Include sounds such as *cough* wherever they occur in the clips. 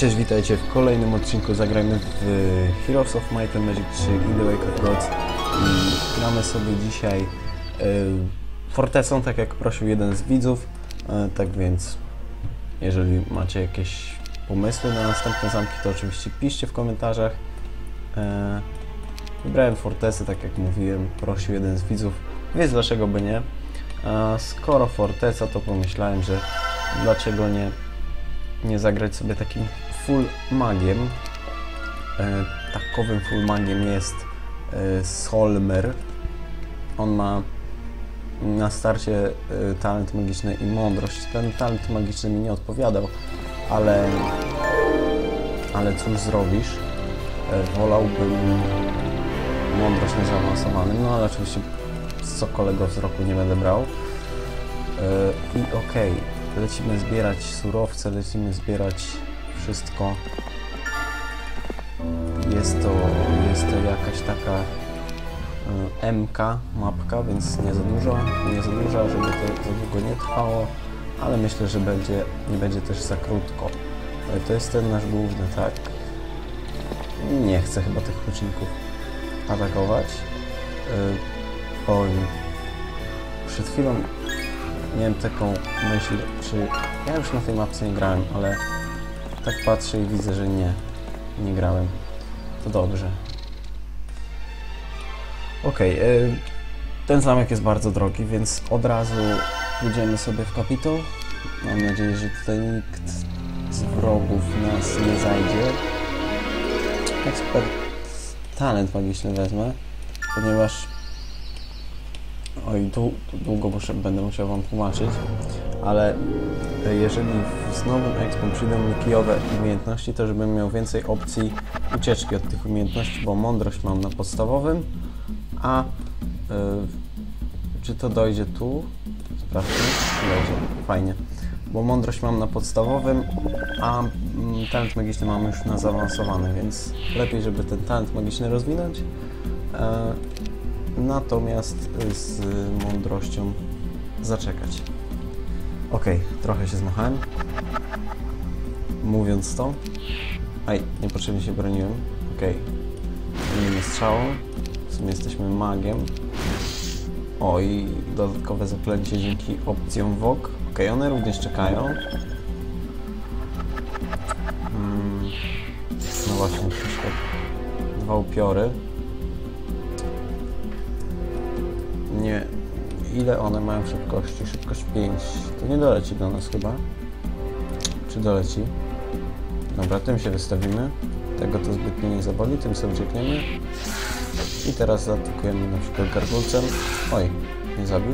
Cześć, witajcie w kolejnym odcinku. Zagrajmy w Heroes of Might and Magic 3 In the Wake of Gods i gramy sobie dzisiaj e, Fortecą, tak jak prosił jeden z widzów. E, tak więc, jeżeli macie jakieś pomysły na następne zamki, to oczywiście piszcie w komentarzach. E, wybrałem Fortecę, tak jak mówiłem, prosił jeden z widzów, więc dlaczego by nie. A skoro Forteca, to pomyślałem, że dlaczego nie nie zagrać sobie takim full magiem. E, takowym full magiem jest e, Solmer. On ma na starcie e, talent magiczny i mądrość. Ten talent magiczny mi nie odpowiadał, ale, ale cóż zrobisz? Wolałbym mądrość na zaawansowanym, no ale oczywiście z sokolego wzroku nie będę brał. I okej, lecimy zbierać surowce, lecimy zbierać wszystko. Jest to, jest to jakaś taka y, MK mapka, więc nie za dużo, nie za dużo, żeby to za długo nie trwało, ale myślę, że będzie, nie będzie też za krótko. To jest ten nasz główny, tak? Nie chcę chyba tych łuczników atakować. Y, Powiem, przed chwilą miałem taką myśl, czy ja już na tej mapce nie grałem, ale tak patrzę i widzę, że nie, nie grałem. To dobrze. Okej, y, ten zamek jest bardzo drogi, więc od razu pójdziemy sobie w kapitał. Mam nadzieję, że tutaj nikt z wrogów nas nie zajdzie. Ekspert talent magiczny wezmę, ponieważ Oj, tu, tu długo muszę, będę musiał Wam tłumaczyć, ale jeżeli z nowym expem przyjdą mi kijowe umiejętności, to żebym miał więcej opcji ucieczki od tych umiejętności, bo mądrość mam na podstawowym, a y, czy to dojdzie tu? Sprawdźmy. Dojdzie, fajnie. Bo mądrość mam na podstawowym, a mm, talent magiczny mam już na zaawansowany, więc lepiej, żeby ten talent magiczny rozwinąć. E, natomiast z mądrością zaczekać. Ok, trochę się zmachałem. Mówiąc to. Aj, niepotrzebnie się broniłem. Ok. Miejmy strzałą. W sumie jesteśmy magiem. O, i dodatkowe zaklęcie dzięki opcjom WOK. Ok, one również czekają. Mm, no właśnie, troszkę dwa upiory. Ile one mają szybkości? Szybkość 5. To nie doleci do nas chyba. Czy doleci? Dobra, tym się wystawimy. Tego to zbytnio nie zaboli, tym sobie uciekniemy. I teraz zaatakujemy na przykład garbulcem. Oj, nie zabił?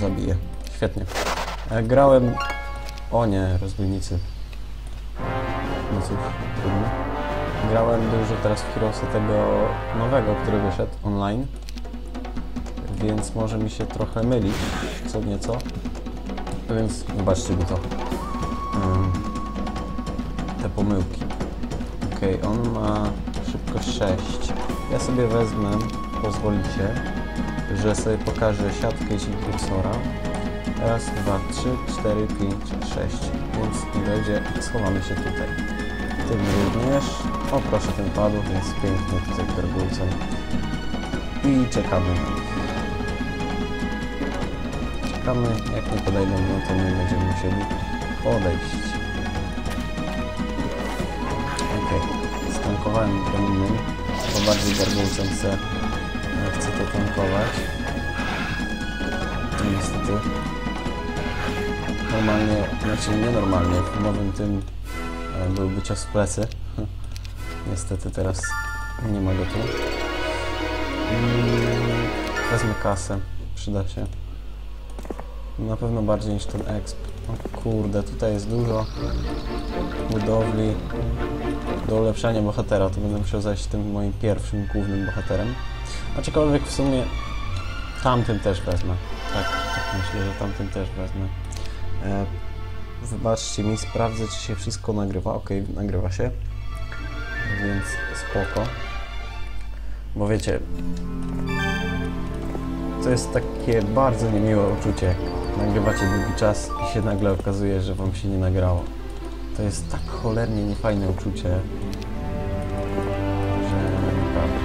Zabije. Świetnie. E, grałem... O nie, rozbójnicy. No cóż, trudno. Grałem dużo teraz w Heroesa tego nowego, który wyszedł online więc może mi się trochę mylić, co nieco. Więc zobaczcie mi to. Um, te pomyłki. Ok, on ma szybkość 6. Ja sobie wezmę, pozwolicie, że sobie pokażę siatkę jeśli kursora. Raz, dwa, trzy, cztery, pięć, sześć. Więc nie będzie, schowamy się tutaj. Tym również. O proszę, ten padł, więc pięknie tutaj gargulcem. I czekamy czekamy, jak nie podejdą, no to my będziemy musieli odejść. Ok, stankowałem bronimy, bo bardziej garbulcem chcę, chcę to tankować. No niestety. Normalnie, znaczy nienormalnie, w nowym tym e, byłby cios w plecy. *laughs* Niestety teraz nie ma go tu. Mm, wezmę kasę, przyda się. Na pewno bardziej niż ten exp. O kurde, tutaj jest dużo budowli do ulepszania bohatera. To będę musiał zajść tym moim pierwszym głównym bohaterem. Aczkolwiek w sumie tamtym też wezmę. Tak, tak myślę, że tamtym też wezmę. E, wybaczcie mi, sprawdzę czy się wszystko nagrywa. Ok, nagrywa się. Więc spoko. Bo wiecie, to jest takie bardzo niemiłe uczucie, nagrywacie długi czas i się nagle okazuje, że wam się nie nagrało. To jest tak cholernie niefajne uczucie, że naprawdę.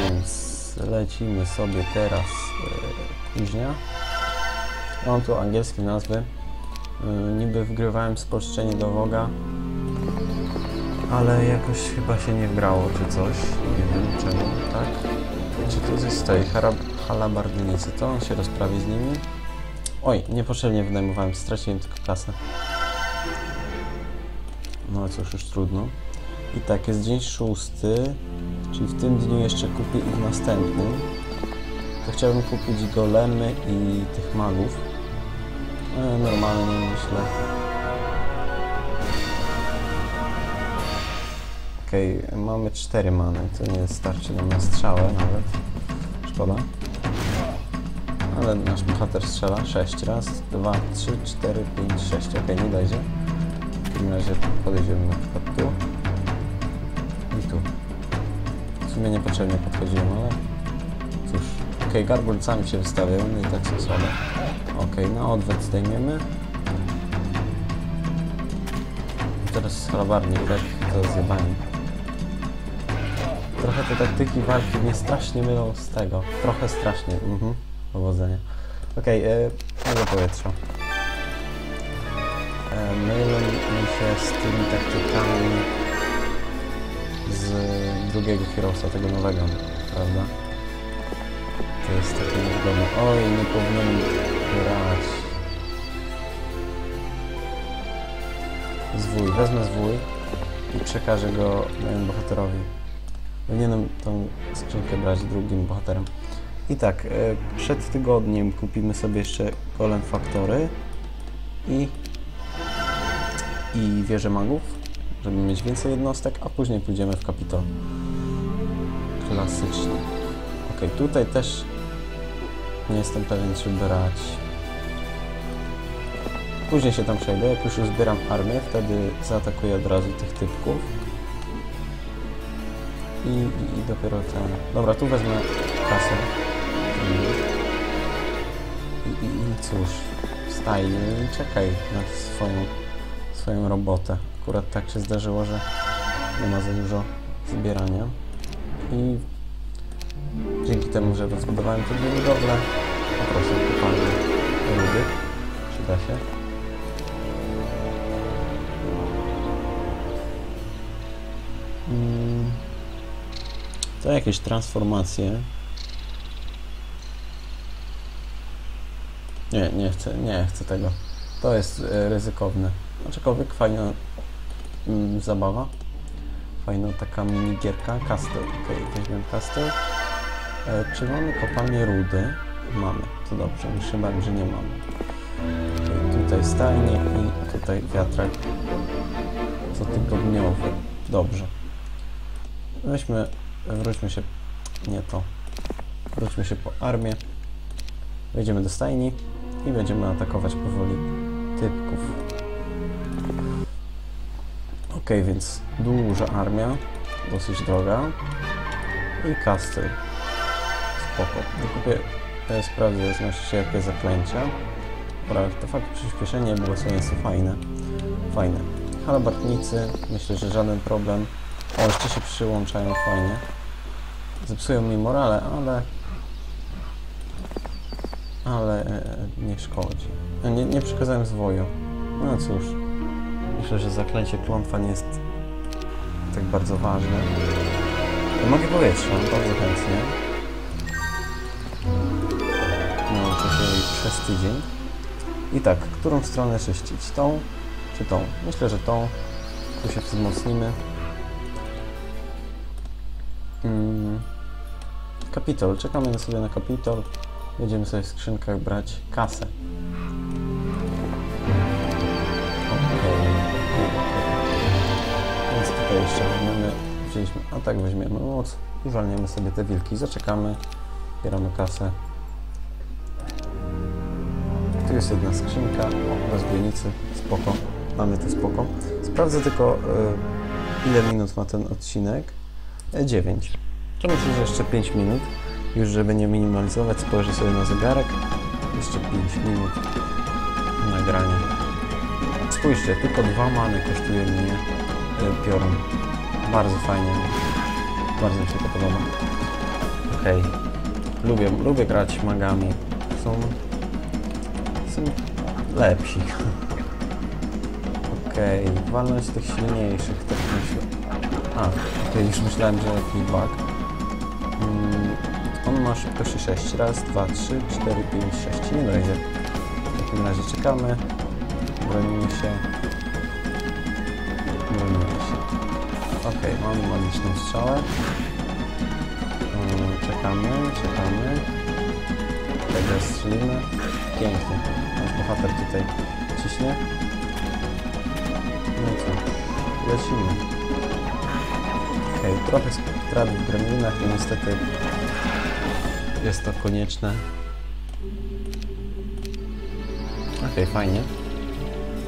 Więc lecimy sobie teraz e, później. Mam tu angielskie nazwy. E, niby wgrywałem spolszczenie do Woga, ale jakoś chyba się nie wgrało czy coś. Nie wiem czemu, tak? Czy to jest tej halabardynicy? To on się rozprawi z nimi. Oj, niepotrzebnie wynajmowałem, straciłem tylko kasę. No cóż, już trudno. I tak, jest dzień szósty, czyli w tym dniu jeszcze kupię ich następny. To chciałbym kupić golemy i tych magów. E, normalnie myślę. Okej, okay, mamy cztery many, to nie starczy nam na strzałę nawet. Szkoda. Ale nasz bohater strzela 6 raz, 2, 3, 4, 5, 6. Ok, nie dojdzie. W takim razie podejdziemy na przykład tu i tu. W sumie niepotrzebnie podchodziłem, ale cóż. Ok, garbulcami się wystawiają, no i tak są słabe. Ok, na odwet zdejmiemy. Teraz halabarnik, tak? To zjebanie. Trochę te taktyki walki mnie strasznie mylą z tego. Trochę strasznie. Mhm. Powodzenia. Okej, okay, e, powietrza. E, mylą mi się z tymi taktykami z drugiego Heroesa, tego nowego, prawda? To jest takie niewygodne. Oj, nie powinienem grać. Zwój, wezmę zwój i przekażę go mojemu bohaterowi. Powinienem tą skrzynkę brać drugim bohaterem. I tak, e, przed tygodniem kupimy sobie jeszcze Golem Factory i, i wieżę magów, żeby mieć więcej jednostek, a później pójdziemy w Kapitol. Klasycznie. Ok, tutaj też nie jestem pewien, czy brać. Później się tam przejdę, jak już zbieram armię, wtedy zaatakuję od razu tych typków. I, i, i dopiero ten... Dobra, tu wezmę kasę. I, cóż, wstaj i czekaj na swoją, swoją robotę. Akurat tak się zdarzyło, że nie ma za dużo zbierania. I dzięki temu, że rozbudowałem te dwie budowle, poproszę kopalnię rudy. Przyda się. Mm, to jakieś transformacje Nie, nie chcę, nie chcę tego. To jest e, ryzykowne. Aczkolwiek fajna mm, zabawa. Fajna taka minigierka. Castle. Ok, weźmiemy Castle. E, czy mamy kopalnię rudy? Mamy. To dobrze. Bałem, że nie mamy. Okay, tutaj stajnie i tutaj wiatrak cotygodniowy. Dobrze. Weźmy, wróćmy się, nie to. Wróćmy się po armię. Wejdziemy do stajni i będziemy atakować powoli typków. Ok, więc duża armia, dosyć droga i castle. Spoko. Wykupię, e, sprawdzę znosi jakie zaklęcia. Artefakt przyspieszenie, błogosławieństwo fajne. Fajne. Halabartnicy, myślę, że żaden problem. O, jeszcze się przyłączają fajnie. Zepsują mi morale, ale ale e, nie szkodzi. E, nie, nie przekazałem zwoju. No cóż, myślę, że zaklęcie klątwa nie jest tak bardzo ważne. Ja mogę powietrza, bardzo chętnie. Nauczę się jej przez tydzień. I tak, którą stronę czyścić? Tą czy tą? Myślę, że tą. Tu się wzmocnimy. Hmm. Kapitol. Czekamy sobie na kapitol. Będziemy sobie w skrzynkach brać kasę. Okej. Więc tutaj jeszcze weźmiemy, wzięliśmy, a tak weźmiemy moc i walniemy sobie te wilki. Zaczekamy, bieramy kasę. Tu jest jedna skrzynka, o, rozbójnicy, spoko. Mamy to spoko. Sprawdzę tylko, y, ile minut ma ten odcinek. 9. E, to myślę, że jeszcze 5 minut. Już żeby nie minimalizować, spojrzę sobie na zegarek. Jeszcze 5 minut. nagranie. Spójrzcie, tylko dwa many kosztuje mnie y, piorun. Bardzo fajnie. Bardzo mi się to podoba. Okej. Lubię, lubię grać magami. Są... Są lepsi. Okej, walność tych silniejszych, tak myślę. A, okej, już myślałem, że jakiś bug. Ma szybkości 6. Raz, dwa, trzy, cztery, pięć, sześć. Nie dojdzie. W takim razie czekamy. Bronimy się. Bronimy się. Okej, mamy magiczną strzałę. Mm, Czekamy, czekamy. Tego strzelimy. Pięknie. Nasz bohater tutaj ciśnie. No co? Lecimy. Okej, trochę strat w gremlinach i niestety jest to konieczne. Okej, fajnie.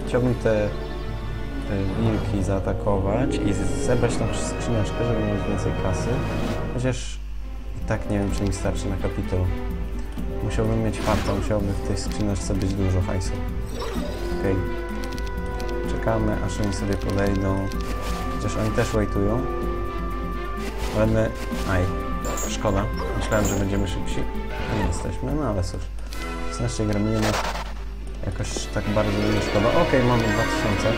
Chciałbym te wilki zaatakować i zebrać tą skrzyneczkę, żeby mieć więcej kasy. Chociaż i tak nie wiem, czy mi starczy na kapitał. Musiałbym mieć farta, musiałby w tej skrzyneczce być dużo hajsu. Okej. Czekamy, aż oni sobie podejdą. Chociaż oni też waitują. Ale my... Aj, szkoda. Myślałem, że będziemy szybsi. Nie jesteśmy, no ale cóż. 16 gremlinów. Jakoś tak bardzo nie szkoda. Okej, mamy 2000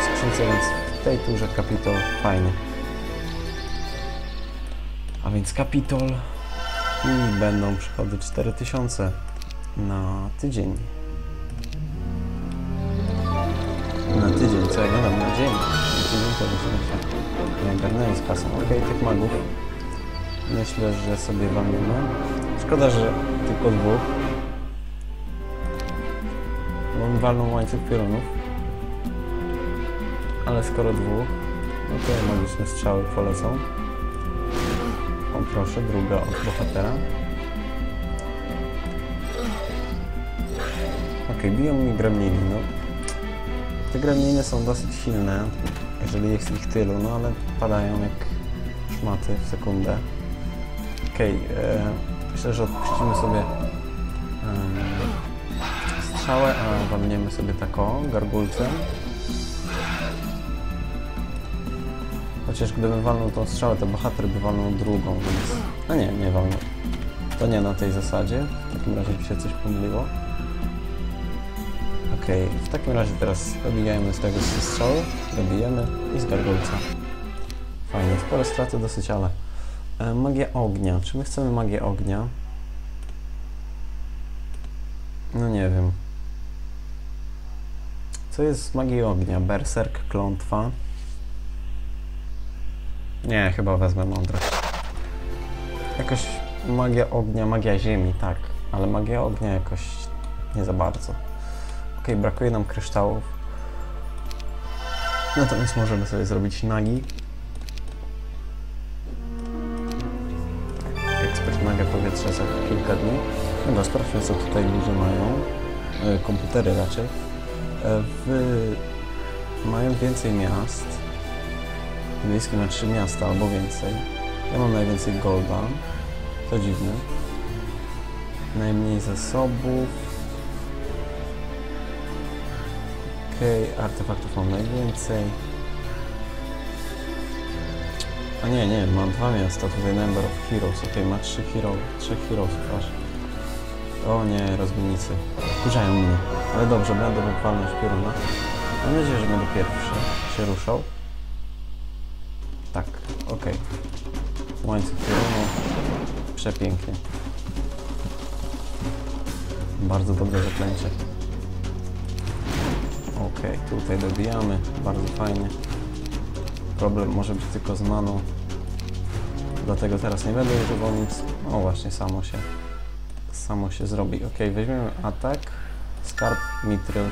w skrzynce, więc w tej turze kapitol fajnie. A więc kapitol i będą przychody 4000 na tydzień. Na tydzień, co ja gadam, na dzień. Na tydzień to byśmy się nie z kasą. Okej, tych magów myślę, że sobie walimy. Szkoda, że tylko dwóch. Bo mi walną łańcuch piorunów. Ale skoro dwóch, no to magiczne strzały polecą. O proszę, druga od bohatera. Okej, biją mi gremliny, no. Te gremliny są dosyć silne, jeżeli jest ich tylu, no ale padają jak szmaty w sekundę. Okej, e, myślę, że odpuścimy sobie em, strzałę, a walniemy sobie taką gargulcem. Chociaż gdybym walnął tą strzałę, to bohater by walnął drugą, więc... No nie, nie walnął. To nie na tej zasadzie. W takim razie mi się coś pomyliło. Okej, w takim razie teraz dobijajmy z tego ze strzały, dobijemy i z gargulca. Fajnie, spore straty dosyć, ale... E, magia ognia. Czy my chcemy magię ognia? No nie wiem. Co jest z magii ognia? Berserk, klątwa. Nie, chyba wezmę mądrość. Jakoś magia ognia, magia ziemi, tak. Ale magia ognia jakoś nie za bardzo. Okej, brakuje nam kryształów. Natomiast możemy sobie zrobić nagi. Dobra, sprawdźmy co tutaj ludzie mają. E, komputery raczej. E, w... Mają więcej miast. Bliskie ma trzy miasta albo więcej. Ja mam najwięcej golda. To dziwne. Najmniej zasobów. Okej, artefaktów mam najwięcej. A nie, nie, mam dwa miasta, tutaj Number of Heroes, okej, ma trzy hero, trzech heroesów aż. O nie, rozbójnicy. Wkurzają mnie, ale dobrze, będę mógł walnąć pioruna. Mam nadzieję, że będę pierwszy się ruszał. Tak, okej. Łańcuch piorunu. Przepięknie. Bardzo dobre zaklęcie. Okej, tutaj dobijamy, bardzo fajnie. Problem może być tylko z maną. Dlatego teraz nie będę używał nic. O właśnie, samo się samo się zrobi. Ok, weźmiemy atak. Skarb, mitryl.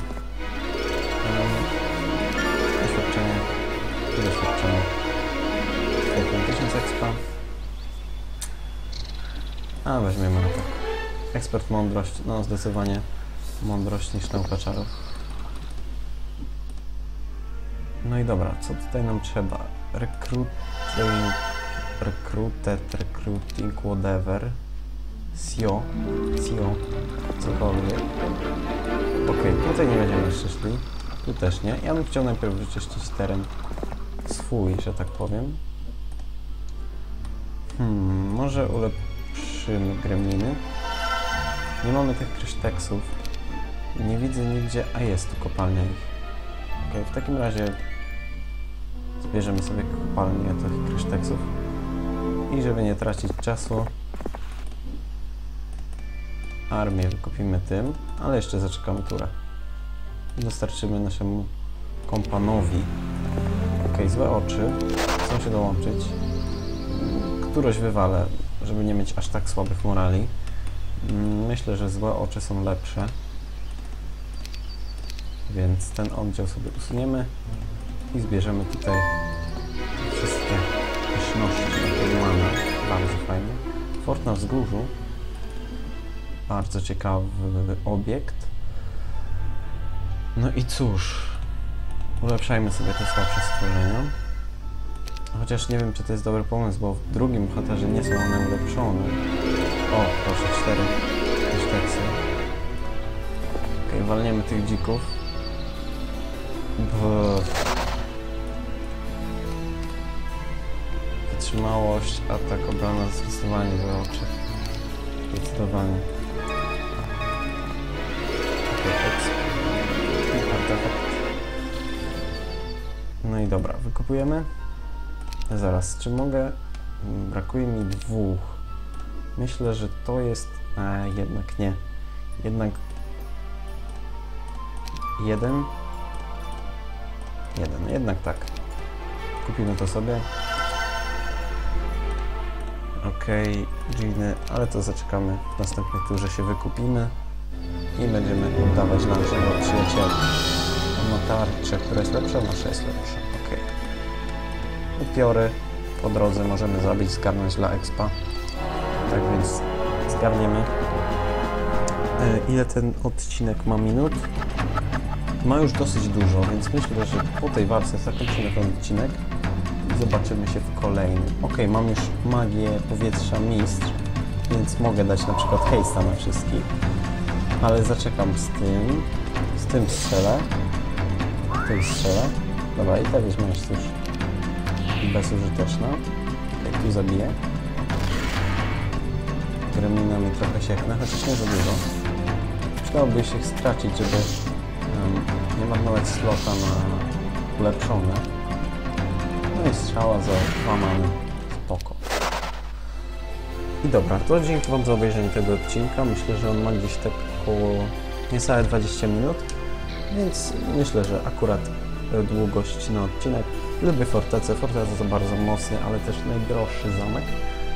Doświadczenie. I doświadczenie. Świetnie, 1000 expa. A, weźmiemy atak. Ekspert mądrość. No, zdecydowanie mądrość niż nauka czarów. No i dobra, co tutaj nam trzeba? Recruiting, recruited, recruiting, whatever. SEO, SEO, cokolwiek. Okej, tutaj nie będziemy jeszcze szli. Tu też nie. Ja bym chciał najpierw wyczyścić teren swój, że tak powiem. Hmm, może ulepszymy gremliny. Nie mamy tych kryszteksów. Nie widzę nigdzie, a jest tu kopalnia ich. Okej, w takim razie zbierzemy sobie kopalnię tych kryszteksów. I żeby nie tracić czasu, armię wykupimy tym, ale jeszcze zaczekamy turę. Dostarczymy naszemu kompanowi. Ok, złe oczy. Chcą się dołączyć. Któroś wywalę, żeby nie mieć aż tak słabych morali. Myślę, że złe oczy są lepsze. Więc ten oddział sobie usuniemy i zbierzemy tutaj wszystkie pyszności. Bardzo fajnie. Fort na wzgórzu. Bardzo ciekawy obiekt. No i cóż, ulepszajmy sobie te słabsze stworzenia. Chociaż nie wiem, czy to jest dobry pomysł, bo w drugim bohaterze nie są one ulepszone. O, proszę, cztery szteksy. Okej, okay, walniemy tych dzików. Bo... Wytrzymałość, atak, obrona, zdecydowanie złe oczy. Zdecydowanie. I dobra, wykupujemy. Zaraz, czy mogę... Brakuje mi dwóch. Myślę, że to jest... A, jednak nie. Jednak... Jeden. Jeden, jednak tak. Kupimy to sobie. Okej, okay, Giny, ale to zaczekamy. W następnej turze się wykupimy i będziemy oddawać naszego przyjaciela. On ma która jest lepsza, nasza jest lepsza. Upiory po drodze możemy zabić, zgarnąć dla expa. Tak więc zgarniemy. E, ile ten odcinek ma minut? Ma już dosyć dużo, więc myślę, że po tej walce zakończymy ten odcinek i zobaczymy się w kolejnym. Ok, mam już magię powietrza mistrz, więc mogę dać na przykład hejsta na wszystkich ale zaczekam z tym, z tym strzelę, tym strzelę. Dobra, i ta wiedźma jest już bezużyteczna. Jak tu zabiję. Gremlinami trochę sieknę, chociaż nie za dużo. Przydałoby się ich stracić, żeby um, nie marnować slota na ulepszone. No i strzała za dwa many. Spoko. I dobra, to dzięki Wam za obejrzenie tego odcinka. Myślę, że on ma gdzieś tak około niecałe 20 minut, więc myślę, że akurat długość na odcinek. Lubię Fortecę. Forteca to bardzo mocny, ale też najdroższy zamek.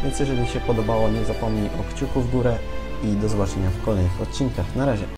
Więc jeżeli się podobało, nie zapomnij o kciuku w górę i do zobaczenia w kolejnych odcinkach. Na razie.